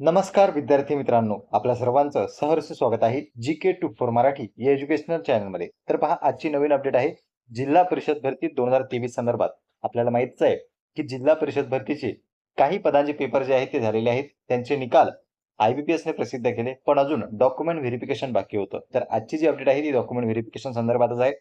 नमस्कार विद्यार्थी मित्रांनो आपल्या सर्वांचं सहर्ष स्वागत आहे G K two four Marathi या एज्युकेशनल चॅनलमध्ये तर पहा आजची नवीन अपडेट आहे जिल्हा परिषद भरती दोन हजार तेवीस संदर्भात. आपल्याला माहितीच आहे की जिल्हा परिषद भरतीचे काही पदांचे पेपर जे आहेत ते झालेले आहेत. त्यांचे निकाल आयबीपीएसने प्रसिद्ध केले पण अजून डॉक्युमेंट व्हेरिफिकेशन बाकी होतं. तर आजची जी अपडेट आहे ती डॉक्युमेंट व्हेरिफिकेशन संदर्भातच आहे.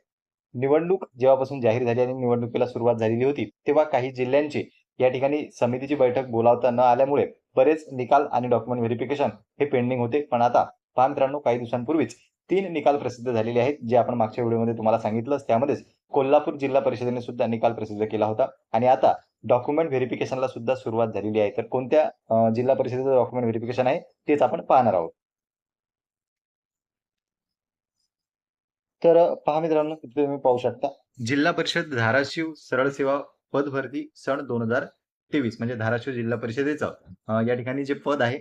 निवडणूक जेव्हापासून जाहीर झाली आणि निवडणुकीला सुरुवात झालेली होती तेव्हा काही जिल्ह्यांची या ठिकाणी समितीची बैठक बोलावता न आल्यामुळे बरेच निकाल आणि डॉक्युमेंट व्हेरिफिकेशन हे पेंडिंग होते. पण आता पहा मित्रांनो काही दिवसांपूर्वीच तीन निकाल प्रसिद्ध झालेले आहेत जे आपण मागच्या व्हिडिओमध्ये तुम्हाला सांगितलं त्यामध्येच कोल्हापूर जिल्हा परिषदेने सुद्धा निकाल प्रसिद्ध केला होता. आणि आता डॉक्युमेंट व्हेरिफिकेशनला सुद्धा सुरुवात झालेली आहे. तर कोणत्या जिल्हा परिषदेचं डॉक्युमेंट व्हेरिफिकेशन आहे तेच आपण पाहणार आहोत. तर पहा मित्रांनो तुम्ही पाहू शकता. जिल्हा परिषद धाराशिव सरळ सेवा पद भरती सन दोन हजार तेवीस म्हणजे धाराशिव जिल्हा परिषदेचं या ठिकाणी जे पद आहे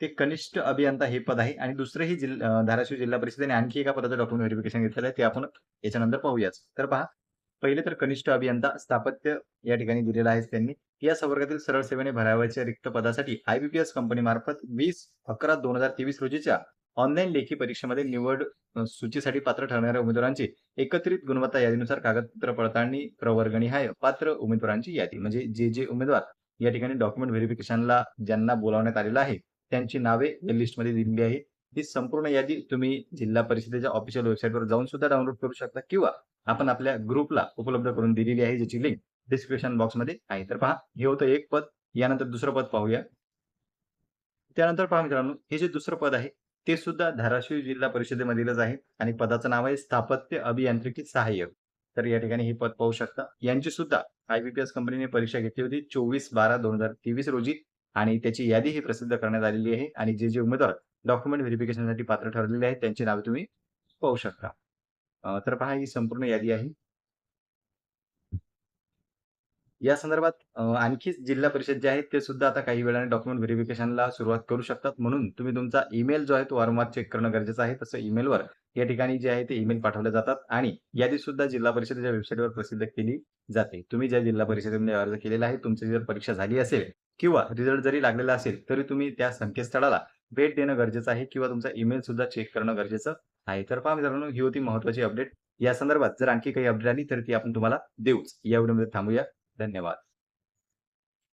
ते कनिष्ठ अभियंता हे पद आहे आणि दुसरंही जिल्हा धाराशिव जिल्हा परिषदेने आणखी एका पदाचं डॉक्युमेंट व्हेरिफिकेशन घेतलेलं आहे ते आपण याच्यानंतर पाहूयाच. तर पहा पहिले तर कनिष्ठ अभियंता स्थापत्य या ठिकाणी दिलेलं आहे त्यांनी. या संवर्गातील सरळ सेवेने भरावयाच्या रिक्त पदासाठी आयबीपीएस कंपनी मार्फत वीस अकरा दोन हजार तेवीस रोजीच्या ऑनलाईन लेखी परीक्षेमध्ये निवड सूचीसाठी पात्र ठरणाऱ्या उमेदवारांची एकत्रित गुणवत्ता यादीनुसार कागदपत्र पडताळणी प्रवर्गणी हाय पात्र उमेदवारांची यादी. म्हणजे जे जे उमेदवार या ठिकाणी डॉक्युमेंट व्हेरिफिकेशनला ज्यांना बोलावण्यात आलेलं आहे त्यांची नावे या लिस्टमध्ये दिलेली आहे. ही संपूर्ण यादी तुम्ही जिल्हा परिषदेच्या ऑफिशियल वेबसाईटवर जाऊन सुद्धा डाउनलोड करू शकता किंवा आपण आपल्या ग्रुपला उपलब्ध करून दिलेली आहे ज्याची लिंक डिस्क्रिप्शन बॉक्समध्ये आहे. तर पहा हे होतं एक पद यानंतर दुसरं पद पाहूया. त्यानंतर पहा मित्रांनो हे जे दुसरं पद आहे ते सुद्धा धाराशिव जिल्हा परिषदेमधीलच आहे आणि पदाचं नाव आहे स्थापत्य अभियांत्रिकी सहाय्यक. तर या ठिकाणी हे पद पाहू शकता. यांची सुद्धा आयबीपीएस कंपनीने परीक्षा घेतली होती चोवीस बारा दोन हजार तेवीस रोजी आणि त्याची यादी ही प्रसिद्ध करण्यात आलेली आहे आणि जे जे उमेदवार डॉक्युमेंट व्हेरिफिकेशनसाठी पात्र ठरलेले आहेत त्यांची नावे तुम्ही पाहू शकता. तर पहा ही संपूर्ण यादी आहे. या संदर्भात आणखी जिल्हा परिषद जे आहेत ते सुद्धा आता काही वेळाने डॉक्युमेंट व्हेरिफिकेशनला सुरुवात करू शकतात. म्हणून तुम्ही तुमचा ईमेल जो आहे तो वारंवार चेक करणं गरजेचं आहे. तसं ईमेलवर या ठिकाणी जे आहे ते ईमेल पाठवले जातात आणि यादी सुद्धा जिल्हा परिषदेच्या वेबसाईटवर प्रसिद्ध केली जाते. तुम्ही ज्या जिल्हा परिषदेमध्ये अर्ज केलेला आहे तुमची जर परीक्षा झाली असेल किंवा रिझल्ट जरी लागलेला असेल तरी तुम्ही त्या संकेतस्थळाला भेट देणं गरजेचं आहे किंवा तुमचा ईमेल सुद्धा चेक करणं गरजेचं आहे. तर पहा मित्रांनो ही होती महत्वाची अपडेट या संदर्भात जर आणखी काही अपडेट आली तर ती आपण तुम्हाला देऊच. या व्हिडिओमध्ये थांबूया. धन्यवाद